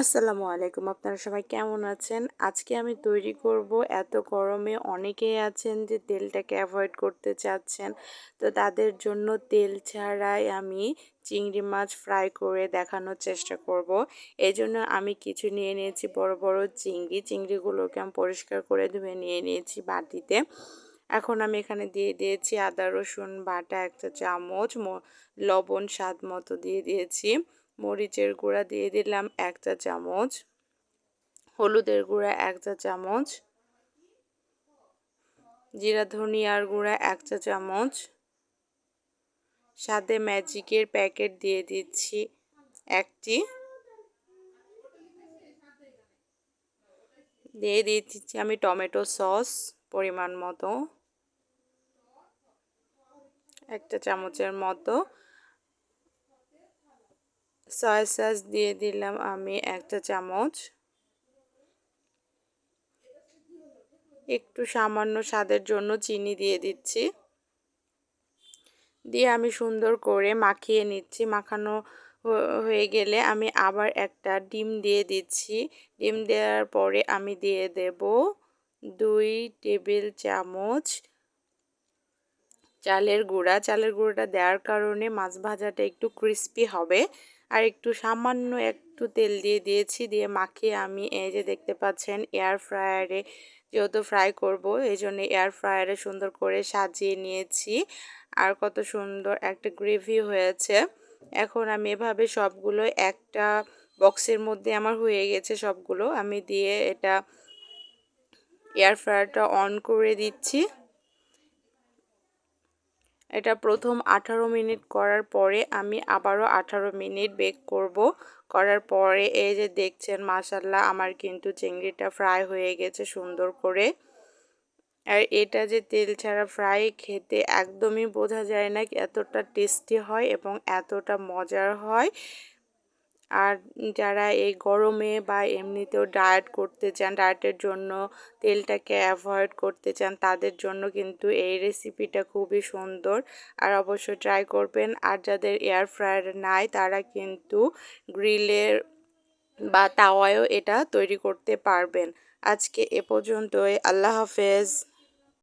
আসসালামু আলাইকুম, আপনারা সবাই কেমন আছেন? আজকে আমি তৈরি করব এত গরমে অনেকেই আছেন যে তেলটাকে অ্যাভয়েড করতে চাচ্ছেন। তো তাদের জন্য তেল ছাড়াই আমি চিংড়ি মাছ ফ্রাই করে দেখানোর চেষ্টা করব। এই জন্য আমি কিছু নিয়ে নিয়েছি বড় বড় চিংড়ি। চিংড়িগুলোকে আমি পরিষ্কার করে ধুয়ে নিয়ে নিয়েছি বাটিতে। এখন আমি এখানে দিয়ে দিয়েছি আদা, রসুন বাটা, একটা চামচ লবণ স্বাদ মতো দিয়ে দিয়েছি। মরিচের গুঁড়া দিয়ে দিলাম এক চা চামচ, হলুদের গুঁড়া এক চা চামচ, জিরা ধনিয়ার গুঁড়া এক চা চামচ সাথে ম্যাজিকের প্যাকেট দিয়ে দিচ্ছি একটি দিয়ে দিয়ে দিচ্ছি আমি টমেটো সস পরিমাণ মতো, একটা চামচের মতো সয়া সস দিয়ে দিলাম আমি একটা চামচ। একটু সামান্য স্বাদের জন্য চিনি দিয়ে দিচ্ছি। দিয়ে আমি সুন্দর করে মাখিয়ে নিচ্ছি। মাখানো হয়ে গেলে আমি আবার একটা ডিম দিয়ে দিচ্ছি। ডিম দেওয়ার পরে আমি দিয়ে দেব দুই টেবিল চামচ চালের গুঁড়া। চালের গুঁড়োটা দেওয়ার কারণে মাছ ভাজাটা একটু ক্রিস্পি হবে। আর একটু সামান্য একটু তেল দিয়ে দিয়েছি, দিয়ে মাখিয়ে আমি এই যে দেখতে পাচ্ছেন এয়ার ফ্রায়ারে যেহেতু ফ্রাই করব, এই জন্য এয়ার ফ্রায়ারে সুন্দর করে সাজিয়ে নিয়েছি। আর কত সুন্দর একটা গ্রেভি হয়েছে। এখন আমি এভাবে সবগুলো একটা বক্সের মধ্যে আমার হয়ে গেছে সবগুলো। আমি দিয়ে এটা এয়ার ফ্রায়ারটা অন করে দিচ্ছি। এটা প্রথম আঠারো মিনিট করার পরে আমি আবারও আঠারো মিনিট বেক করব। করার পরে এই যে দেখছেন মাসাল্লাহ আমার কিন্তু চিংড়িটা ফ্রাই হয়ে গেছে সুন্দর করে। আর এটা যে তেল ছাড়া ফ্রাই খেতে একদমই বোঝা যায় না এতটা টেস্টি হয় এবং এতটা মজার হয়। আর যারা এই গরমে বা এমনিতেও ডায়েট করতে চান ডায়েটের জন্য তেলটাকে অ্যাভয়েড করতে চান, তাদের জন্য কিন্তু এই রেসিপিটা খুবই সুন্দর। আর অবশ্যই ট্রাই করবেন। আর যাদের এয়ার ফ্রায়ার নাই, তারা কিন্তু গ্রিলের বা তাওয়ায়ও এটা তৈরি করতে পারবেন। আজকে এ পর্যন্তই। আল্লাহ হাফেজ।